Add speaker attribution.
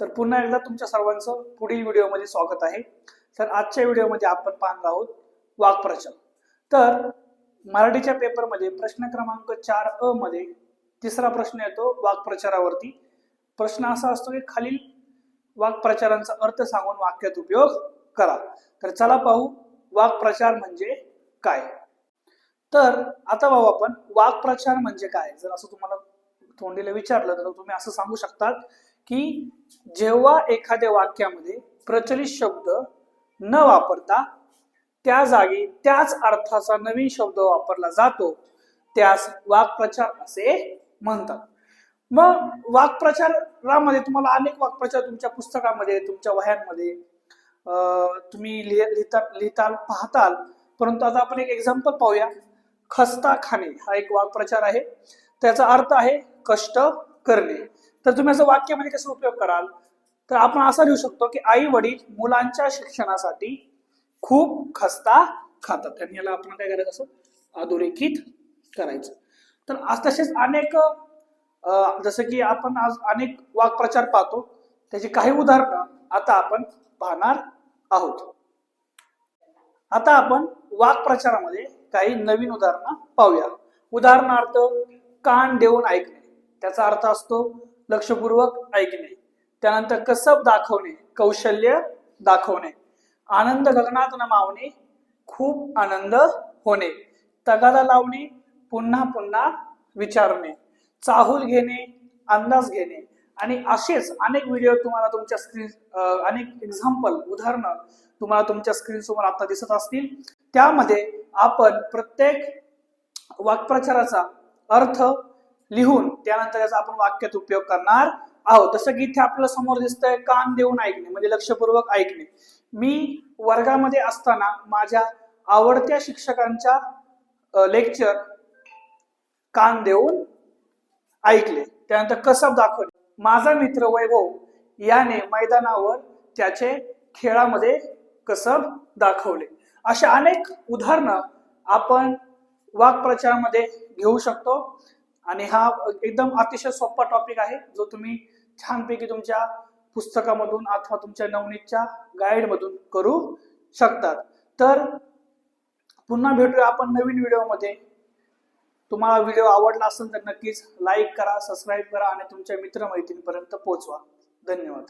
Speaker 1: तर पुन्हा एकदा तुमच्या सर्वांचं पुढील व्हिडिओमध्ये स्वागत आहे. तर आजच्या व्हिडिओमध्ये आपण पाहणार आहोत वाक्प्रचार तर मराठीच्या पेपरमध्ये प्रश्न क्रमांक चार अ मध्ये तिसरा प्रश्न येतो वाक्प्रचारावरती प्रश्न असा असतो की खालील वाक्प्रचारांचा अर्थ सांगून वाक्यात उपयोग करा. तर चला पाहू वाक्प्रचार म्हणजे काय? तर आता भाऊ आपण वाक्प्रचार म्हणजे काय? जर असं तुम्हाला तोंडीला विचारलं तर तुम्ही असं सांगू शकतात की जेव्हा एखाद्या वाक्यामध्ये प्रचलित शब्द न वापरता त्या जागी त्याच अर्थाचा नवीन शब्द वापरला जातो त्यास वाक्प्रचार असे म्हणतात. मग वाक्प्रचारामध्ये तुम्हाला अनेक वाक्प्रचार तुमच्या पुस्तकामध्ये तुमच्या वह्यांमध्ये अं, तुम्ही लिहिता लिहिताल पाहताल. परंतु आता आपण एक एक्झाम्पल पाहूया. खस्ता खाणे हा एक वाक्प्रचार आहे. त्याचा अर्थ आहे कष्ट करणे. तर तुम्ही असं वाक्यामध्ये कसा उपयोग कराल? तर आपण असा लिहू शकतो की आई वडील मुलांच्या शिक्षणासाठी खूप खस्ता खातात. त्यांनी याला आपण काय करायचं? असं अधोरेखित करायचं. तर आज तसेच अनेक जसं की आपण आज अनेक वाक्प्रचार पाहतो. त्याची काही उदाहरणं आता आपण पाहणार आहोत. आता आपण वाक्प्रचारामध्ये काही नवीन उदाहरणं पाहूया. उदाहरणार्थ कान देऊन ऐकणे. त्याचा अर्थ असतो लक्षपूर्वक ऐकणे. त्यानंतर कसब दाखवणे कौशल्य दाखवणे. आनंद गगनात नमावणे मावणे खूप आनंद होणे. तगादा लावणे पुन्हा पुन्हा विचारणे. चाहूल घेणे अंदाज घेणे. आणि असेच अनेक व्हिडिओ तुम्हाला तुमच्या स्क्रीन अनेक एक्झाम्पल उदाहरणं तुम्हाला तुमच्या स्क्रीन समोर आता दिसत असतील. त्यामध्ये आपण प्रत्येक वाक्प्रचाराचा अर्थ लिहून त्यानंतर त्याचा आपण वाक्यात उपयोग करणार आहोत. जसं की इथे आपल्याला समोर दिसतंय कान देऊन ऐकणे म्हणजे लक्षपूर्वक ऐकणे. मी वर्गामध्ये असताना माझ्या आवडत्या शिक्षकांच्या लेक्चर कान देऊन ऐकले. त्यानंतर कसब दाखवले. माझा मित्र वैभव याने मैदानावर त्याचे खेळामध्ये कसब दाखवले. अशा अनेक उदाहरणं आपण वाक्प्रचारामध्ये घेऊ शकतो. आणि हा एकदम अतिशय सोपा टॉपिक आहे जो तुम्ही छानपैकी तुमच्या पुस्तकामधून अथवा तुमच्या नवनीतच्या गाईडमधून करू शकतात. तर पुन्हा भेटूया आपण नवीन व्हिडिओमध्ये. तुम्हाला व्हिडिओ आवडला असेल तर नक्कीच लाईक करा सबस्क्राईब करा आणि तुमच्या मित्रमैत्रिणीपर्यंत पोहोचवा. धन्यवाद.